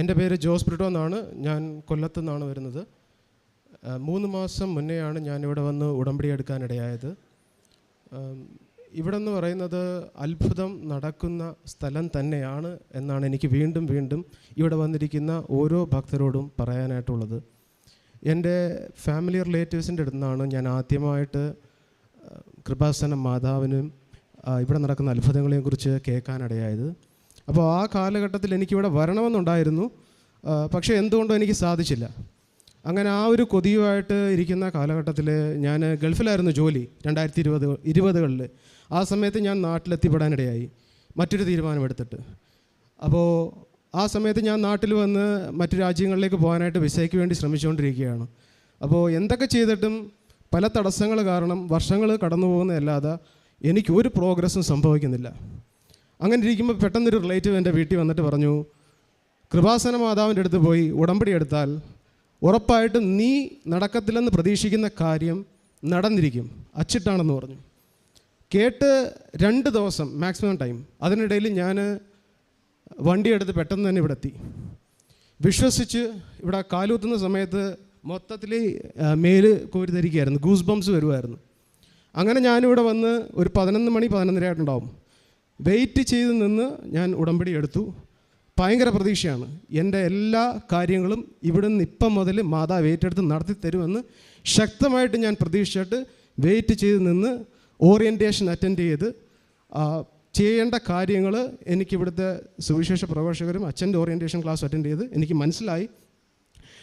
എന്റെ പേര് ജോസ് ബ്രിട്ടോ എന്നാണ്. ഞാൻ കൊല്ലത്തു നിന്നാണ് വരുന്നത്. മൂന്ന് മാസം മുന്നെയാണ് ഞാനിവിടെ വന്ന് ഉടമ്പടി എടുക്കാനിടയായത്. ഇവിടെ എന്ന് പറയുന്നത് അത്ഭുതം നടക്കുന്ന സ്ഥലം തന്നെയാണ് എന്നാണ് എനിക്ക് വീണ്ടും വീണ്ടും ഇവിടെ വന്നിരിക്കുന്ന ഓരോ ഭക്തരോടും പറയാനായിട്ടുള്ളത്. എന്റെ ഫാമിലി റിലേറ്റീവ്സിന്റെ അടുത്ത് നിന്നാണ് ഞാൻ ആദ്യമായിട്ട് കൃപാസനം മാതാവിനും ഇവിടെ നടക്കുന്ന അത്ഭുതങ്ങളെക്കുറിച്ച് കേൾക്കാനിടയായത്. അപ്പോൾ ആ കാലഘട്ടത്തിൽ എനിക്കിവിടെ വരണമെന്നുണ്ടായിരുന്നു. പക്ഷേ എന്തുകൊണ്ടും എനിക്ക് സാധിച്ചില്ല. അങ്ങനെ ആ ഒരു കൊതിയുമായിട്ട് ഇരിക്കുന്ന കാലഘട്ടത്തിൽ ഞാൻ ഗൾഫിലായിരുന്നു ജോലി രണ്ടായിരത്തി ഇരുപത് ഇരുപതുകളിൽ ആ സമയത്ത് ഞാൻ നാട്ടിലെത്തിപ്പെടാനിടയായി. മറ്റൊരു തീരുമാനമെടുത്തിട്ട്. അപ്പോൾ ആ സമയത്ത് ഞാൻ നാട്ടിൽ വന്ന് മറ്റു രാജ്യങ്ങളിലേക്ക് പോകാനായിട്ട് വിസയ്ക്ക് വേണ്ടി ശ്രമിച്ചുകൊണ്ടിരിക്കുകയാണ്. അപ്പോൾ എന്തൊക്കെ ചെയ്തിട്ടും പല തടസ്സങ്ങൾ കാരണം വർഷങ്ങൾ കടന്നു പോകുന്നതല്ലാതെ എനിക്ക് ഒരു പ്രോഗ്രസ്സും സംഭവിക്കുന്നില്ല. അങ്ങനെ ഇരിക്കുമ്പോൾ പെട്ടെന്നൊരു റിലേറ്റീവ് എന്റെ വീട്ടിൽ വന്നിട്ട് പറഞ്ഞു കൃപാസന മാതാവിന്റെ അടുത്ത് പോയി ഉടമ്പടി എടുത്താൽ ഉറപ്പായിട്ടും നീ നടക്കത്തില്ലെന്ന് പ്രതീക്ഷിക്കുന്ന കാര്യം നടന്നിരിക്കും അച്ചിട്ടാണെന്ന് പറഞ്ഞു. കേട്ട് രണ്ട് ദിവസം മാക്സിമം ടൈം അതിനിടയിൽ ഞാൻ വണ്ടിയെടുത്ത് പെട്ടെന്ന് തന്നെ ഇവിടെ എത്തി വിശ്വസിച്ച് ഇവിടെ കാലൂത്തുന്ന സമയത്ത് മൊത്തത്തിൽ മേൽ കോരിധരിക്കുകയായിരുന്നു. ഗൂസ് ബംസ് വരുമായിരുന്നു അങ്ങനെ ഞാനിവിടെ വന്ന് ഒരു പതിനൊന്ന് മണി പതിനൊന്നര ആയിട്ടുണ്ടാവും വെയിറ്റ് ചെയ്ത് നിന്ന് ഞാൻ ഉടമ്പടി എടുത്തു. ഭയങ്കര പ്രതീക്ഷയാണ്. എന്റെ എല്ലാ കാര്യങ്ങളും ഇവിടെ നിന്ന് ഇപ്പം മുതൽ മാതാവ് ഏറ്റെടുത്ത് നടത്തി തരുമെന്ന് ശക്തമായിട്ട് ഞാൻ പ്രതീക്ഷിച്ചിട്ട് വെയിറ്റ് ചെയ്ത് നിന്ന് ഓറിയന്റേഷൻ അറ്റൻഡ് ചെയ്ത് ചെയ്യേണ്ട കാര്യങ്ങൾ എനിക്കിവിടുത്തെ സുവിശേഷ പ്രവേശകരും അച്ഛന്റെ ഓറിയന്റേഷൻ ക്ലാസ് അറ്റൻഡ് ചെയ്ത് എനിക്ക് മനസ്സിലായി.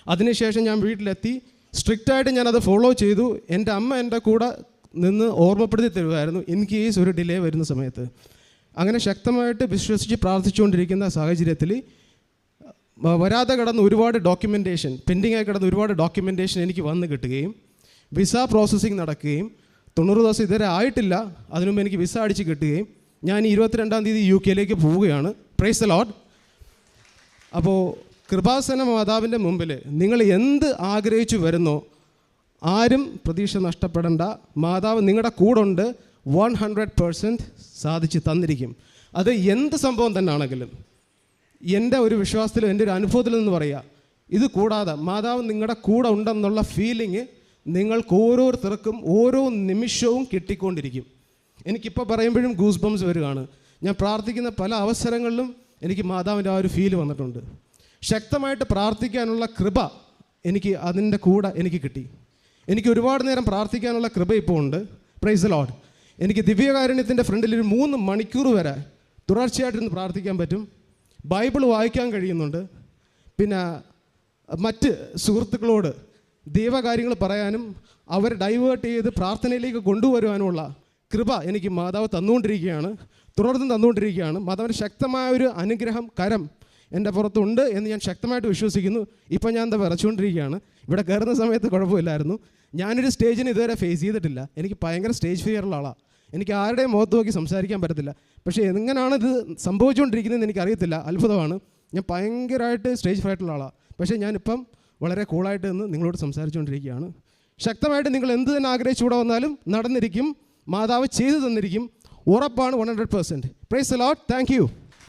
അതിനുശേഷം ഞാൻ വീട്ടിലെത്തി. സ്ട്രിക്റ്റായിട്ട് ഞാനത് ഫോളോ ചെയ്തു. എന്റെ അമ്മ എന്റെ കൂടെ നിന്ന് ഓർമ്മപ്പെടുത്തി തരുമായിരുന്നു. ഇൻ കേസ് ഒരു ഡിലേ വരുന്ന സമയത്ത്. അങ്ങനെ ശക്തമായിട്ട് വിശ്വസിച്ച് പ്രാർത്ഥിച്ചുകൊണ്ടിരിക്കുന്ന സാഹചര്യത്തിൽ വരാതെ കിടന്ന ഒരുപാട് ഡോക്യുമെന്റേഷൻ പെൻഡിങ് ആയി കിടന്ന ഒരുപാട് ഡോക്യുമെന്റേഷൻ എനിക്ക് വന്ന് കിട്ടുകയും വിസ പ്രോസസ്സിങ് നടക്കുകയും തൊണ്ണൂറ് ദിവസം ഇതുവരെ ആയിട്ടില്ല. അതിനുമുമ്പ് എനിക്ക് വിസ അടിച്ച് കിട്ടുകയും ഞാൻ ഇരുപത്തിരണ്ടാം തീയതി യു കെയിലേക്ക് പോവുകയാണ്. പ്രൈസ് ദ ലോഡ് അപ്പോൾ കൃപാസന മാതാവിന്റെ മുമ്പിൽ നിങ്ങൾ എന്ത് ആഗ്രഹിച്ചു വരുന്നോ ആരും പ്രതീക്ഷ നഷ്ടപ്പെടേണ്ട. മാതാവ് നിങ്ങളുടെ കൂടുണ്ട് വൺ ഹൺഡ്രഡ് പേഴ്സന്റ് സാധിച്ച് തന്നിരിക്കും. അത് എന്ത് സംഭവം തന്നെ ആണെങ്കിലും എന്റെ ഒരു വിശ്വാസത്തിലും എന്റെ ഒരു അനുഭവത്തിൽ നിന്ന് പറയുക ഇത് കൂടാതെ മാതാവ് നിങ്ങളുടെ കൂടെ ഉണ്ടെന്നുള്ള ഫീലിംഗ് നിങ്ങൾക്ക് ഓരോരുത്തർക്കും ഓരോ നിമിഷവും കിട്ടിക്കൊണ്ടിരിക്കും. എനിക്കിപ്പോൾ പറയുമ്പോഴും ഗൂസ് ബംസ് വരികയാണ് ഞാൻ പ്രാർത്ഥിക്കുന്ന പല അവസരങ്ങളിലും എനിക്ക് മാതാവിന്റെ ആ ഒരു ഫീൽ വന്നിട്ടുണ്ട്. ശക്തമായിട്ട് പ്രാർത്ഥിക്കാനുള്ള കൃപ എനിക്ക് അതിന്റെ കൂടെ എനിക്ക് കിട്ടി. എനിക്ക് ഒരുപാട് നേരം പ്രാർത്ഥിക്കാനുള്ള കൃപ ഇപ്പോൾ ഉണ്ട്. പ്രൈസ് ലോഡ് എനിക്ക് ദിവ്യകാരുണ്യത്തിന്റെ ഫ്രണ്ടിൽ ഒരു മൂന്ന് മണിക്കൂർ വരെ തുടർച്ചയായിട്ടിരുന്ന് പ്രാർത്ഥിക്കാൻ പറ്റും. ബൈബിൾ വായിക്കാൻ കഴിയുന്നുണ്ട്. പിന്നെ മറ്റ് സുഹൃത്തുക്കളോട് ദൈവകാര്യങ്ങൾ പറയാനും അവരെ ഡൈവേർട്ട് ചെയ്ത് പ്രാർത്ഥനയിലേക്ക് കൊണ്ടുവരുവാനുമുള്ള കൃപ എനിക്ക് മാതാവ് തന്നുകൊണ്ടിരിക്കുകയാണ്. തുടർന്നും തന്നുകൊണ്ടിരിക്കുകയാണ്. മാതാവിന്റെ ശക്തമായ ഒരു അനുഗ്രഹം കരം എന്റെ പുറത്തുണ്ട് എന്ന് ഞാൻ ശക്തമായിട്ട് വിശ്വസിക്കുന്നു. ഇപ്പം ഞാൻ എന്താ വിറച്ചുകൊണ്ടിരിക്കുകയാണ്. ഇവിടെ കയറുന്ന സമയത്ത് കുഴപ്പമില്ലായിരുന്നു. ഞാനൊരു സ്റ്റേജിന് ഇതുവരെ ഫേസ് ചെയ്തിട്ടില്ല. എനിക്ക് ഭയങ്കര സ്റ്റേജ് ഫിയർ ഉള്ള ആളാണ് എനിക്ക് ആരുടെയും മുഖത്ത് നോക്കി സംസാരിക്കാൻ പറ്റത്തില്ല. പക്ഷേ എങ്ങനെയാണ് ഇത് സംഭവിച്ചുകൊണ്ടിരിക്കുന്നതെന്ന് എനിക്കറിയത്തില്ല. അത്ഭുതമാണ്. ഞാൻ ഭയങ്കരമായിട്ട് സ്റ്റേജ് ഫ്രൈറ്റുള്ള ആളാണ് പക്ഷേ ഞാനിപ്പം വളരെ കൂളായിട്ട് നിന്ന് നിങ്ങളോട് സംസാരിച്ചുകൊണ്ടിരിക്കുകയാണ്. ശക്തമായിട്ട് നിങ്ങൾ എന്ത് തന്നെ ആഗ്രഹിച്ചുകൂടെ വന്നാലും നടന്നിരിക്കും. മാതാവ് ചെയ്തു തന്നിരിക്കും. ഉറപ്പാണ് one hundred percent prize allot thank you